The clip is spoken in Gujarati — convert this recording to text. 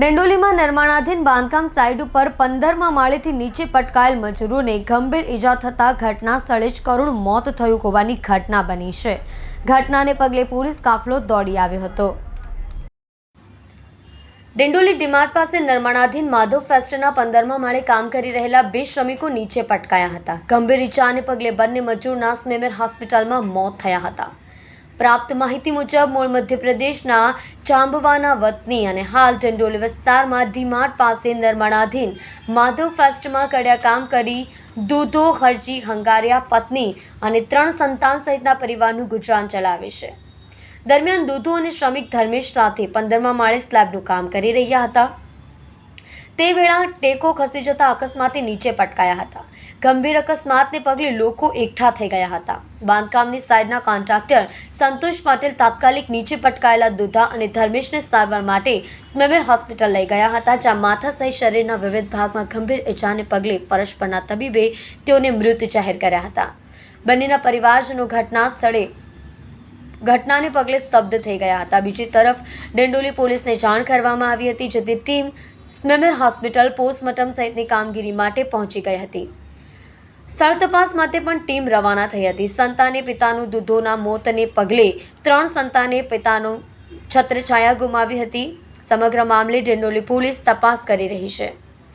ડેંડોલીમાં નિર્માણાધીન બાંધકામ સાઇટ ઉપર પંદરમા માળેથી નીચે પટકાયેલ મજૂરોને ગંભીર ઈજા થતાં ઘટના સ્થળે જ કરુણ મોત થયું હોવાની ઘટના બની છે. ઘટનાને પગલે પોલીસ કાફલો દોડી આવ્યો હતો. ડેંડોલી ડીમાર્ટ પાસે નિર્માણાધીન માધવ ફેસ્ટના પંદરમા માળે કામ કરી રહેલા બે શ્રમિકો નીચે પટકાયા હતા. ગંભીર ઈજાને પગલે બંને મજૂરના સ્મેમેર હોસ્પિટલમાં મોત થયા હતા. પ્રાપ્ત માહિતી મુજબ મૂળ મધ્યપ્રદેશના ચાંબવાના વતની અને હાલ ચંડોલી વિસ્તારમાં ડીમાર્ટ પાસે નિર્માણાધીન માધવ ફેસ્ટમાં કડ્યા કામ કરી દૂધો ખર્ચી હંગારિયા, પત્ની અને ત્રણ સંતાન સહિતના પરિવારનું ગુજરાન ચલાવે છે. દરમિયાન દૂધો અને શ્રમિક ધર્મેશ સાથે પંદરમા માળે સ્લેબનું કામ કરી રહ્યા હતા. તે વેળા ટેકો ખસી જતા અકસ્માતે નીચે પટકાયા હતા. ગંભીર અકસ્માતને પગલે લોકો એકઠા થઈ ગયા હતા. બાંધકામની સાઈડના કોન્ટ્રાક્ટર સંતોષ પાટીલ તાત્કાલિક નીચે પટકાયેલા દુધા અને ધર્મેશને સારવાર માટે સ્મેમેર હોસ્પિટલ લઈ ગયા હતા, જ્યાં માથા સહિત શરીરના વિવિધ ભાગમાં ગંભીર ઇજાને પગલે ફરજ પરના તબીબે તેઓને મૃત જાહેર કર્યા હતા. બંનેના પરિવારજનો ઘટના સ્થળે ઘટનાને પગલે સ્તબ્ધ થઈ ગયા હતા. બીજી તરફ ડેન્ડોલી પોલીસને જાણ કરવામાં આવી હતી, જેથી ટીમ સ્મેમેર હોસ્પિટલ પોસ્ટમોર્ટમ સહિતની કામગીરી માટે પહોંચી ગઈ હતી. સ્થળ તપાસ માટે પણ ટીમ રવાના થઈ હતી. સંતાને પિતાનું દૂધોના મોતને પગલે ત્રણ સંતાને પિતાનું છત્રછાયા ગુમાવી હતી. સમગ્ર મામલે ડેનોલી પોલીસ તપાસ કરી રહી છે.